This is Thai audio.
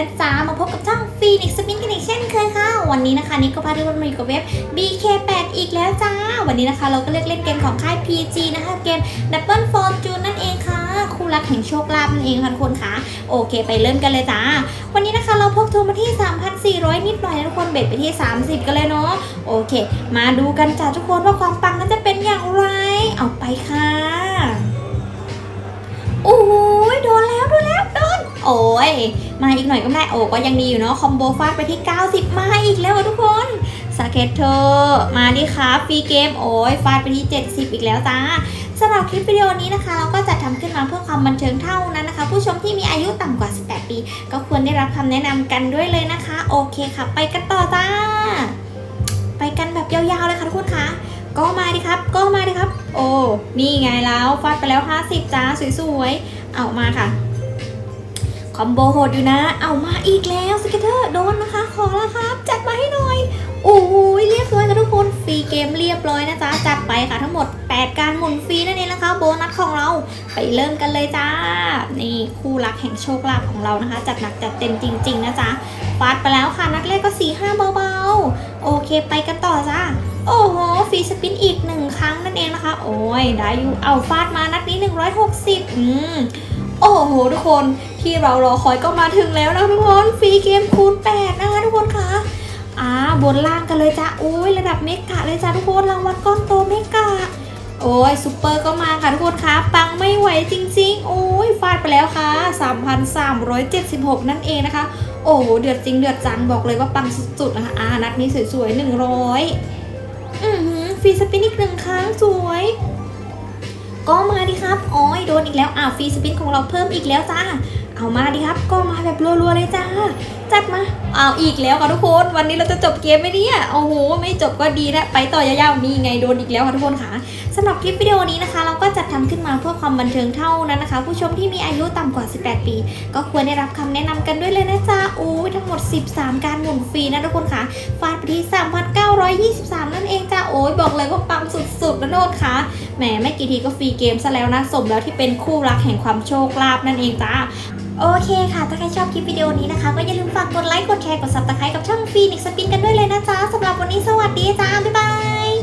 ะจ๊ะ มาพบกับช่องฟีนิกซ์สปินกันอีกเช่นเคยค่ะ วันนี้นะคะนี่ก็พาทุกคนมาอยู่กับเว็บ BK8 อีกแล้วจ้า วันนี้นะคะเราก็เลือกเล่นเกมของค่าย PG นะคะ เกม Double Fortune นั่นเองค่ะ คู่รักแห่งโชคลาภนั่นเองทุกคนค่ะ โอเคไปเริ่มกันเลยจ้า วันนี้นะคะเราพกทุนมาที่ 3,400 นิดหน่อยนะทุกคน เบ็ดไปที่ 30 กันเลยเนาะ โอเค มาดูกันจ้าทุกคนว่าความปังนั้นจะเป็นอย่างไร เอาไปค่ะอู้ โอ้ย มาอีกหน่อยก็ได้ โอ้ก็ยังดีอยู่เนาะ คอมโบฟาดไปที่ 90 มาอีกแล้วทุกคนสเก็ตเธอร์มาดิครับฟรีเกม โอ้ยฟาดไปที่ 70 อีกแล้วจ้าสำหรับคลิปวิดีโอนี้นะคะ เราก็จะทำขึ้นมาเพื่อความบันเทิงเท่านั้นนะคะ ผู้ชมที่มีอายุต่ำกว่า 18 ปี ก็ควรได้รับคำแนะนำกันด้วยเลยนะคะ โอเคค่ะ ไปกันต่อจ้า ไปกันแบบยาวๆเลยค่ะทุกคนค่ะก็มาดิครับ ก็มาดิครับ โอ้นี่ไงแล้วฟาดไปแล้ว 50 จ้าสวยๆ เอามาค่ะ คอมโบโหดอยู่นะ เอามาอีกแล้วสเก็ตเตอร์โดนนะคะ ขอแล้วครับ จัดมาให้หน่อย โอ้โหเรียบร้อยค่ะทุกคนฟรีเกมเรียบร้อยนะจ๊ะ จัดไปค่ะทั้งหมด 8 การหมุนฟรีนั่นเองนะคะ โบนัสของเราไปเริ่มกันเลยจ้า นี่คู่รักแห่งโชคลาภของเรานะคะ จัดหนักจัดเต็มจริง ๆ นะจ๊ะฟาดไปแล้วค่ะนัดแรกก็4 5เบาๆ โอเคไปกันต่อจ้าโอ้โหฟรีสปินอีกหนึ่งครั้งนั่นเองนะคะ โอ้ยได้อยู่เอาฟาดมานัดนี้ 160 อืม โอ้โหทุกคนที่เรารอคอยก็มาถึงแล้วนะทุกคนฟรีเกมคูณ8นะคะทุกคนคะอ่าบนล่างกันเลยจ้าโอ้ยระดับเมกะเลยจ้าทุกคนรางวัลก้อนโตเมกะโอ้ยซูเปอร์ก็มาค่ะทุกคนคะปังไม่ไหวจริงๆโอ้ยฟาดไปแล้วค่ะ 3,376 นั่นเองนะคะ โอ้โหเดือดจริงเดือดจังบอกเลยว่าปังสุดๆนะคะอ่านัดนี้สวยๆ100อือหือฟรีสปินอีกหนึ่งครั้งสวย ก็มาดิครับโอ้ยโดนอีกแล้วอ่าฟรีสปินของเราเพิ่มอีกแล้วจ้าเอามาดิครับก็มาแบบรัวๆเลยจ้าจัดมาเอาอีกแล้วค่ะทุกคนวันนี้เราจะจบเกมไหมเนี่ยโอ้โหไม่จบก็ดีนะไปต่อยาวๆนี่ไงโดนอีกแล้วค่ะทุกคนค่ะสำหรับคลิปวิดีโอนี้นะคะ เราก็จัดทำขึ้นมาเพื่อความบันเทิงเท่านั้นนะคะ ผู้ชมที่มีอายุต่ำกว่า 18 ปี ก็ควรได้รับคำแนะนำกันด้วยเลยนะจ๊ะโอ้ยทั้งหมด 13 การหมุนฟรีนะทุกคนค่ะฟาดไปที่3,923 นั่นเองจ้าโอ้ยบอกเลยว่าปังสุดๆนะโนดค่ะ แหมไม่กี่ทีก็ฟรีเกมซะแล้วนะ สมแล้วที่เป็นคู่รักแห่งความโชคลาภนั่นเองจ้าโอเคค่ะ ถ้าใครชอบคลิปวิดีโอนี้นะคะ ก็อย่าลืมฝากกดไลค์ กดแชร์ กดซับสไครต์กับช่องฟีนิกสปินกันด้วยเลยนะจ๊ะสำหรับวันนี้สวัสดีจ้า บ๊ายบาย